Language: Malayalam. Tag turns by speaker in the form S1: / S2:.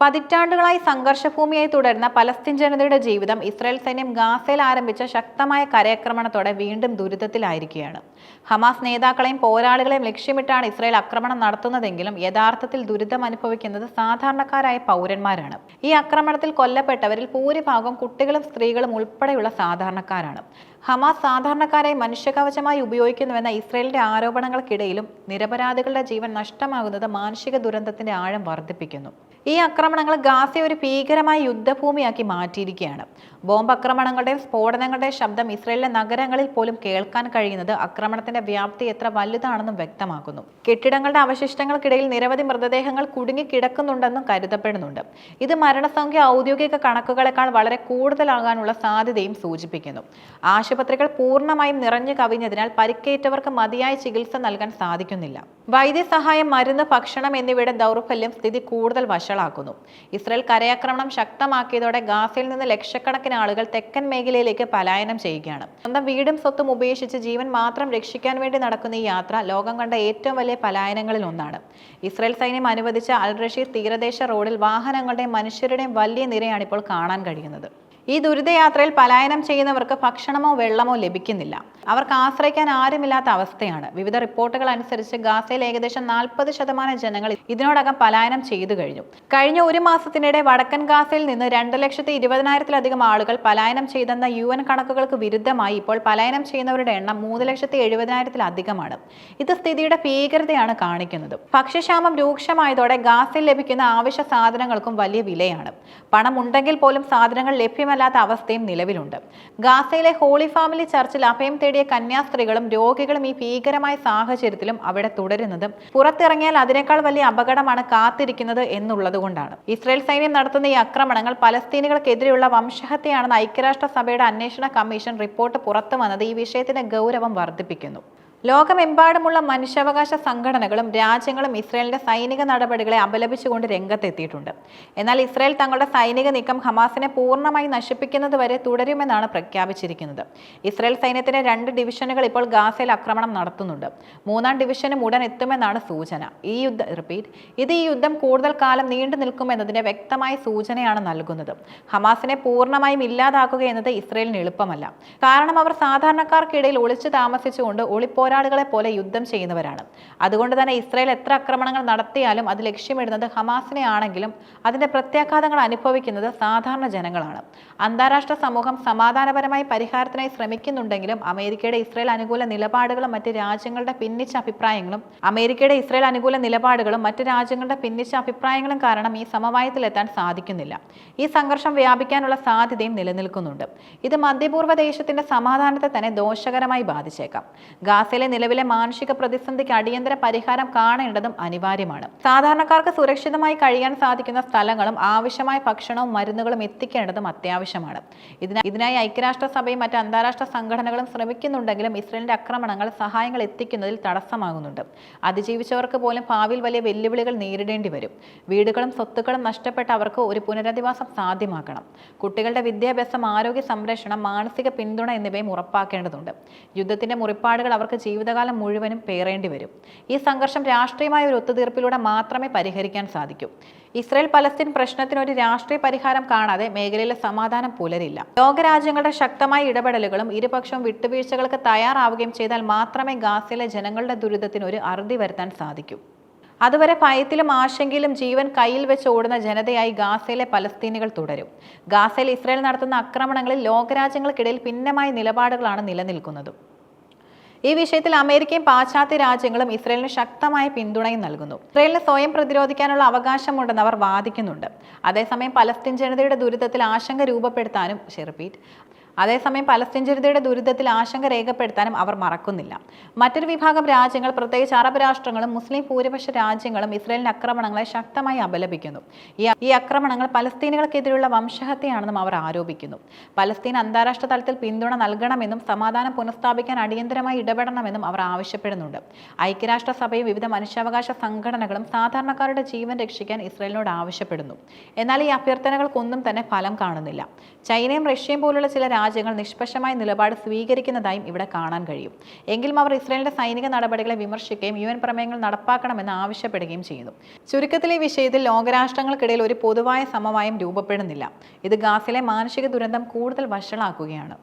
S1: പതിറ്റാണ്ടുകളായി സംഘർഷഭൂമിയായി തുടരുന്ന പലസ്തീൻ ജനതയുടെ ജീവിതം ഇസ്രായേൽ സൈന്യം ഗാസയിൽ ആരംഭിച്ച ശക്തമായ കരയാക്രമണത്തോടെ വീണ്ടും ദുരിതത്തിലായിരിക്കുകയാണ്. ഹമാസ് നേതാക്കളെയും പോരാളികളെയും ലക്ഷ്യമിട്ടാണ് ഇസ്രായേൽ ആക്രമണം നടത്തുന്നതെങ്കിലും യഥാർത്ഥത്തിൽ ദുരിതം അനുഭവിക്കുന്നത് സാധാരണക്കാരായ പൗരന്മാരാണ്. ഈ ആക്രമണത്തിൽ കൊല്ലപ്പെട്ടവരിൽ ഭൂരിഭാഗം കുട്ടികളും സ്ത്രീകളും ഉൾപ്പെടെയുള്ള സാധാരണക്കാരാണ്. ഹമാസ് സാധാരണക്കാരെ മനുഷ്യകവചമായി ഉപയോഗിക്കുന്നുവെന്ന ഇസ്രയേലിന്റെ ആരോപണങ്ങൾക്കിടയിലും നിരപരാധികളുടെ ജീവൻ നഷ്ടമാകുന്നത് മാനസിക ദുരന്തത്തിന്റെ ആഴം വർദ്ധിപ്പിക്കുന്നു. ഈ ആക്രമണങ്ങൾ ഗാസയെ ഒരു ഭീകരമായ യുദ്ധഭൂമിയാക്കി മാറ്റിയിരിക്കുകയാണ്. ബോംബ് ആക്രമണങ്ങളുടെയും സ്ഫോടനങ്ങളുടെയും ശബ്ദം ഇസ്രയേലിലെ നഗരങ്ങളിൽ പോലും കേൾക്കാൻ കഴിയുന്നത് ആക്രമണത്തിന്റെ വ്യാപ്തി എത്ര വലുതാണെന്നും വ്യക്തമാക്കുന്നു. കെട്ടിടങ്ങളുടെ അവശിഷ്ടങ്ങൾക്കിടയിൽ നിരവധി മൃതദേഹങ്ങൾ കുടുങ്ങി കിടക്കുന്നുണ്ടെന്നും കരുതപ്പെടുന്നുണ്ട്. ഇത് മരണസംഖ്യ ഔദ്യോഗിക കണക്കുകളെക്കാൾ വളരെ കൂടുതലാകാനുള്ള സാധ്യതയും സൂചിപ്പിക്കുന്നു. ആശുപത്രികൾ പൂർണമായും നിറഞ്ഞു കവിഞ്ഞതിനാൽ പരിക്കേറ്റവർക്ക് മതിയായ ചികിത്സ നൽകാൻ സാധിക്കുന്നില്ല. വൈദ്യസഹായം മരുന്ന് ഭക്ഷണം എന്നിവയുടെ ദൗർബല്യം സ്ഥിതി കൂടുതൽ വഷളാക്കുന്നു. ഇസ്രയേൽ കരയാക്രമണം ശക്തമാക്കിയതോടെ ഗാസയിൽ നിന്ന് ലക്ഷക്കണക്കിന് ആളുകൾ തെക്കൻ മേഖലയിലേക്ക് പലായനം ചെയ്യുകയാണ്. സ്വന്തം വീടും സ്വത്തും ഉപേക്ഷിച്ച് ജീവൻ മാത്രം രക്ഷിക്കാൻ വേണ്ടി നടക്കുന്ന ഈ യാത്ര ലോകം കണ്ട ഏറ്റവും വലിയ പലായനങ്ങളിൽ ഒന്നാണ്. ഇസ്രയേൽ സൈന്യം അനുവദിച്ച അൽ റഷീദ് തീരദേശ റോഡിൽ വാഹനങ്ങളുടെയും മനുഷ്യരുടെയും വലിയ നിരയാണ് ഇപ്പോൾ കാണാൻ കഴിയുന്നത്. ഈ ദുരിതയാത്രയിൽ പലായനം ചെയ്യുന്നവർക്ക് ഭക്ഷണമോ വെള്ളമോ ലഭിക്കുന്നില്ല. അവർക്ക് ആശ്രയിക്കാൻ ആരുമില്ലാത്ത അവസ്ഥയാണ്. വിവിധ റിപ്പോർട്ടുകൾ അനുസരിച്ച് ഗാസയിൽ ഏകദേശം നാൽപ്പത് ശതമാനം ജനങ്ങൾ ഇതിനോടകം പലായനം ചെയ്തു കഴിഞ്ഞു. കഴിഞ്ഞ ഒരു മാസത്തിനിടെ വടക്കൻ ഗാസയിൽ നിന്ന് രണ്ട് ലക്ഷത്തി ഇരുപതിനായിരത്തിലധികം ആളുകൾ പലായനം ചെയ്തെന്ന യു എൻ കണക്കുകൾക്ക് വിരുദ്ധമായി ഇപ്പോൾ പലായനം ചെയ്യുന്നവരുടെ എണ്ണം മൂന്ന് ലക്ഷത്തി എഴുപതിനായിരത്തിലധികമാണ്. ഇത് സ്ഥിതിയുടെ ഭീകരതയാണ് കാണിക്കുന്നത്. ഭക്ഷ്യക്ഷാമം രൂക്ഷമായതോടെ ഗാസയിൽ ലഭിക്കുന്ന ആവശ്യ സാധനങ്ങൾക്കും വലിയ വിലയാണ്. പണമുണ്ടെങ്കിൽ പോലും സാധനങ്ങൾ ലഭ്യമല്ലാത്ത അവസ്ഥയും നിലവിലുണ്ട്. ഗാസയിലെ ഹോളി ഫാമിലി ചർച്ചിൽ അഭയം തേടിയ കന്യാസ്ത്രീകളും രോഗികളും ഈ ഭീകരമായ സാഹചര്യത്തിലും അവിടെ തുടരുന്നതും പുറത്തിറങ്ങിയാൽ അതിനേക്കാൾ വലിയ അപകടമാണ് കാത്തിരിക്കുന്നത് എന്നുള്ളതുകൊണ്ടാണ് ഇസ്രയേൽ സൈന്യം നടത്തുന്ന ഈ ആക്രമണങ്ങൾ പലസ്തീനികൾക്കെതിരെയുള്ള വംശഹത്യയാണെന്ന് ഐക്യരാഷ്ട്രസഭയുടെ അന്വേഷണ കമ്മീഷൻ റിപ്പോർട്ട് പുറത്തു വന്നത് ഈ വിഷയത്തിന്റെ ഗൗരവം വർദ്ധിപ്പിക്കുന്നു. ലോകമെമ്പാടുമുള്ള മനുഷ്യാവകാശ സംഘടനകളും രാജ്യങ്ങളും ഇസ്രായേലിന്റെ സൈനിക നടപടികളെ അപലപിച്ചുകൊണ്ട് രംഗത്തെത്തിയിട്ടുണ്ട്. എന്നാൽ ഇസ്രായേൽ തങ്ങളുടെ സൈനിക നീക്കം ഹമാസിനെ പൂർണമായി നശിപ്പിക്കുന്നത് വരെ തുടരുമെന്നാണ് പ്രഖ്യാപിച്ചിരിക്കുന്നത്. ഇസ്രായേൽ സൈന്യത്തിന്റെ രണ്ട് ഡിവിഷനുകൾ ഇപ്പോൾ ഗാസയിൽ ആക്രമണം നടത്തുന്നുണ്ട്. മൂന്നാം ഡിവിഷനും ഉടൻ എത്തുമെന്നാണ് സൂചന. ഈ യുദ്ധ റിപ്പീറ്റ് ഇത് ഈ യുദ്ധം കൂടുതൽ കാലം നീണ്ടു നിൽക്കുമെന്നതിന്റെ വ്യക്തമായ സൂചനയാണ് നൽകുന്നത്. ഹമാസിനെ പൂർണമായും ഇല്ലാതാക്കുക എന്നത് ഇസ്രായേലിന് എളുപ്പമല്ല. കാരണം അവർ സാധാരണക്കാർക്കിടയിൽ ഒളിച്ചു താമസിച്ചുകൊണ്ട് ഒളിപ്പോ പോരാളികളെ പോലെ യുദ്ധം ചെയ്യുന്നവരാണ്. അതുകൊണ്ട് തന്നെ ഇസ്രായേൽ എത്ര ആക്രമണങ്ങൾ നടത്തിയാലും അത് ലക്ഷ്യമിടുന്നത് ഹമാസിനെ ആണെങ്കിലും അതിന്റെ പ്രത്യാഘാതങ്ങൾ അനുഭവിക്കുന്നത് സാധാരണ ജനങ്ങളാണ്. അന്താരാഷ്ട്ര സമൂഹം സമാധാനപരമായി പരിഹാരത്തിനായി ശ്രമിക്കുന്നുണ്ടെങ്കിലും അമേരിക്കയുടെ ഇസ്രായേൽ അനുകൂല നിലപാടുകളും മറ്റ് രാജ്യങ്ങളുടെ പിന്നിച്ച അഭിപ്രായങ്ങളും അമേരിക്കയുടെ ഇസ്രായേൽ അനുകൂല നിലപാടുകളും മറ്റ് രാജ്യങ്ങളുടെ പിന്നിച്ച അഭിപ്രായങ്ങളും കാരണം ഈ സമവായത്തിലെത്താൻ സാധിക്കുന്നില്ല. ഈ സംഘർഷം വ്യാപിക്കാനുള്ള സാധ്യതയും നിലനിൽക്കുന്നുണ്ട്. ഇത് മധ്യപൂർവ ദേശത്തിന്റെ സമാധാനത്തെ തന്നെ ദോഷകരമായി ബാധിച്ചേക്കാം. ഗാസയിൽ ഗാസയിലെ നിലവിലെ മാനുഷിക പ്രതിസന്ധിക്ക് അടിയന്തര പരിഹാരം കാണേണ്ടതും അനിവാര്യമാണ്. സാധാരണക്കാർക്ക് സുരക്ഷിതമായി കഴിയാൻ സാധിക്കുന്ന സ്ഥലങ്ങളും ആവശ്യമായ ഭക്ഷണവും മരുന്നുകളും എത്തിക്കേണ്ടതും അത്യാവശ്യമാണ്. ഇതിനായി ഇതിനായി ഐക്യരാഷ്ട്രസഭയും മറ്റ് അന്താരാഷ്ട്ര സംഘടനകളും ശ്രമിക്കുന്നുണ്ടെങ്കിലും ഇസ്രയേലിന്റെ ആക്രമണങ്ങൾ സഹായങ്ങൾ എത്തിക്കുന്നതിൽ തടസ്സമാകുന്നുണ്ട്. അതിജീവിച്ചവർക്ക് പോലും ഭാവിയിൽ വലിയ വെല്ലുവിളികൾ നേരിടേണ്ടി വരും. വീടുകളും സ്വത്തുക്കളും നഷ്ടപ്പെട്ട അവർക്ക് ഒരു പുനരധിവാസം സാധ്യമാക്കണം. കുട്ടികളുടെ വിദ്യാഭ്യാസം ആരോഗ്യ സംരക്ഷണം മാനസിക പിന്തുണ എന്നിവയും ഉറപ്പാക്കേണ്ടതുണ്ട്. യുദ്ധത്തിന്റെ മുറിപ്പാടുകൾ അവർക്ക് ജീവിതകാലം മുഴുവനും പേറേണ്ടി വരും. ഈ സംഘർഷം രാഷ്ട്രീയമായ ഒരു ഒത്തുതീർപ്പിലൂടെ മാത്രമേ പരിഹരിക്കാൻ സാധിക്കൂ. ഇസ്രയേൽ പലസ്തീൻ പ്രശ്നത്തിന് ഒരു രാഷ്ട്രീയ പരിഹാരം കാണാതെ മേഖലയിലെ സമാധാനം പുലരില്ല. ലോകരാജ്യങ്ങളുടെ ശക്തമായ ഇടപെടലുകളും ഇരുപക്ഷവും വിട്ടുവീഴ്ചകൾക്ക് തയ്യാറാവുകയും ചെയ്താൽ മാത്രമേ ഗാസയിലെ ജനങ്ങളുടെ ദുരിതത്തിന് ഒരു അറുതി വരുത്താൻ സാധിക്കൂ. അതുവരെ ഭയത്തിലും ആശങ്കയിലും ജീവൻ കയ്യിൽ വെച്ച് ഓടുന്ന ജനതയായി ഗാസയിലെ പലസ്തീനികൾ തുടരും. ഗാസയിൽ ഇസ്രയേൽ നടത്തുന്ന ആക്രമണങ്ങളിൽ ലോകരാജ്യങ്ങൾക്കിടയിൽ ഭിന്നമായ നിലപാടുകളാണ് നിലനിൽക്കുന്നത്. ഈ വിഷയത്തിൽ അമേരിക്കയും പാശ്ചാത്യ രാജ്യങ്ങളും ഇസ്രയേലിന് ശക്തമായ പിന്തുണയും നൽകുന്നു. ഇസ്രയേലിന് സ്വയം പ്രതിരോധിക്കാനുള്ള അവകാശമുണ്ടെന്ന് അവർ വാദിക്കുന്നുണ്ട്. അതേസമയം പലസ്തീൻ ജനതയുടെ ദുരിതത്തിൽ ആശങ്ക രൂപപ്പെടുത്താനും റിപ്പീറ്റ് അതേസമയം പലസ്തീൻ ജനതയുടെ ദുരിതത്തിൽ ആശങ്ക രേഖപ്പെടുത്താനും അവർ മറക്കുന്നില്ല. മറ്റൊരു വിഭാഗം രാജ്യങ്ങൾ പ്രത്യേകിച്ച് അറബ് രാഷ്ട്രങ്ങളും മുസ്ലിം ഭൂരിപക്ഷ രാജ്യങ്ങളും ഇസ്രയേലിന്റെ ആക്രമണങ്ങളെ ശക്തമായി അപലപിക്കുന്നു. ഈ ആക്രമണങ്ങൾ പലസ്തീനുകൾക്കെതിരെയുള്ള വംശഹത്യയാണെന്നും അവർ ആരോപിക്കുന്നു. പലസ്തീൻ അന്താരാഷ്ട്ര തലത്തിൽ പിന്തുണ നൽകണമെന്നും സമാധാനം പുനഃസ്ഥാപിക്കാൻ അടിയന്തരമായി ഇടപെടണമെന്നും അവർ ആവശ്യപ്പെടുന്നുണ്ട്. ഐക്യരാഷ്ട്രസഭയും വിവിധ മനുഷ്യാവകാശ സംഘടനകളും സാധാരണക്കാരുടെ ജീവൻ രക്ഷിക്കാൻ ഇസ്രയേലിനോട് ആവശ്യപ്പെടുന്നു. എന്നാൽ ഈ അഭ്യർത്ഥനകൾക്കൊന്നും തന്നെ ഫലം കാണുന്നില്ല. ചൈനയും റഷ്യയും പോലുള്ള ചില രാജ്യങ്ങൾ നിഷ്പക്ഷമായ നിലപാട് സ്വീകരിക്കുന്നതായും ഇവിടെ കാണാൻ കഴിയും. എങ്കിലും അവർ ഇസ്രായേലിന്റെ സൈനിക നടപടികളെ വിമർശിക്കുകയും യു എൻ പ്രമേയങ്ങൾ നടപ്പാക്കണമെന്ന് ആവശ്യപ്പെടുകയും ചെയ്യുന്നു. ചുരുക്കത്തിൽ ഈ വിഷയത്തിൽ ലോകരാഷ്ട്രങ്ങൾക്കിടയിൽ ഒരു പൊതുവായ സമവായം രൂപപ്പെടുന്നില്ല. ഇത് ഗാസിലെ മാനുഷിക ദുരന്തം കൂടുതൽ വഷളാക്കുകയാണ്.